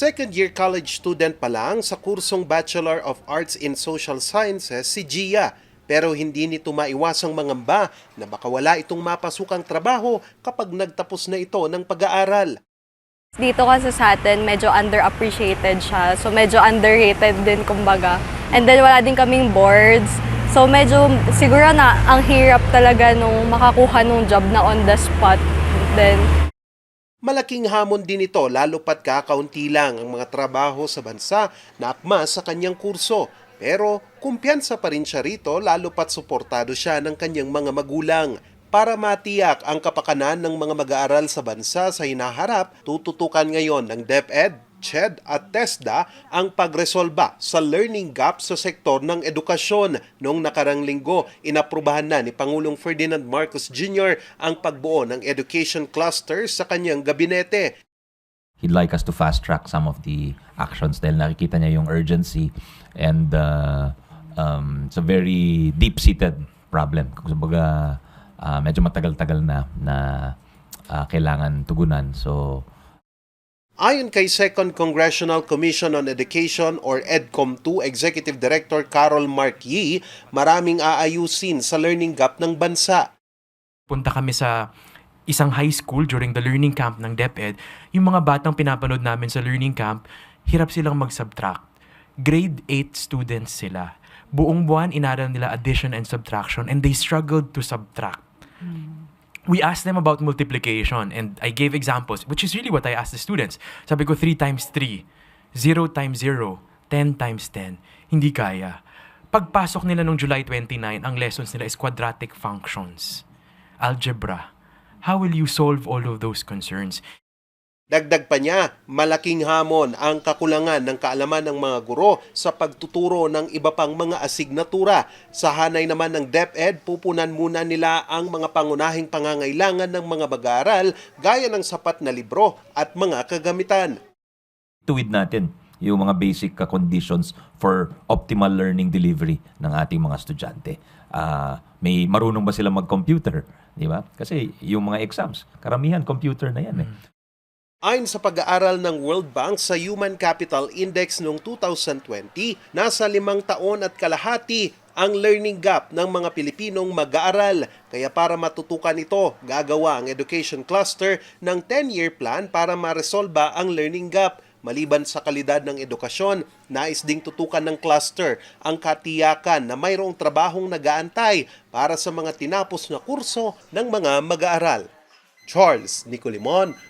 Second year college student pa lang sa kursong Bachelor of Arts in Social Sciences si Gia. Pero hindi nito maiwasang mangamba na baka wala itong mapasukang trabaho kapag nagtapos na ito ng pag-aaral. Dito kasi sa atin, medyo underappreciated siya. So medyo underrated din kumbaga. And then wala din kaming boards. So medyo siguro na ang hirap talaga nung makakuha nung job na on the spot. Then Malaking hamon din ito lalo pat kakaunti lang ang mga trabaho sa bansa na akma sa kanyang kurso. Pero kumpiyansa pa rin siya rito lalo pat suportado siya ng kanyang mga magulang. Para matiyak ang kapakanan ng mga mag-aaral sa bansa sa hinaharap, tututukan ngayon ng DepEd, CHED at TESDA ang pagresolba sa learning gap sa sektor ng edukasyon. Noong nakarang linggo, inaprubahan na ni Pangulong Ferdinand Marcos Jr. ang pagbuo ng education cluster sa kanyang gabinete. he'd like us to fast track some of the actions dahil nakikita niya yung urgency and uh, um, it's a very deep-seated problem. Kung sabaga, uh, medyo matagal-tagal na na uh, kailangan tugunan. So, Ayon kay Second Congressional Commission on Education or EDCOM2 Executive Director Carol Mark Yee, maraming aayusin sa learning gap ng bansa. punta kami sa isang high school during the learning camp ng DepEd, yung mga batang pinapanood namin sa learning camp, hirap silang mag-subtract. Grade 8 students sila. Buong buwan, inaral nila addition and subtraction and they struggled to subtract. We asked them about multiplication and I gave examples, which is really what I asked the students. Sabi ko, 3 times 3, 0 times 0, 10 times 10. Hindi kaya. Pagpasok nila nung July 29, ang lessons nila is quadratic functions algebra. How will you solve all of those concerns? Dagdag pa niya, malaking hamon ang kakulangan ng kaalaman ng mga guro sa pagtuturo ng iba pang mga asignatura. Sa hanay naman ng DepEd, pupunan muna nila ang mga pangunahing pangangailangan ng mga mag-aaral gaya ng sapat na libro at mga kagamitan. tuwid natin yung mga basic uh, conditions for optimal learning delivery ng ating mga estudyante. Ah, may marunong ba sila mag-computer? Di ba? Kasi yung mga exams, karamihan computer na yan eh. Ayon sa pag-aaral ng World Bank sa Human Capital Index noong 2020, nasa limang taon at kalahati ang learning gap ng mga Pilipinong mag-aaral. Kaya para matutukan ito, gagawa ang Education Cluster ng 10-year plan para maresolba ang learning gap. Maliban sa kalidad ng edukasyon, nais ding tutukan ng cluster ang katiyakan na mayroong trabahong nagaantay para sa mga tinapos na kurso ng mga mag-aaral. Charles Nicolimon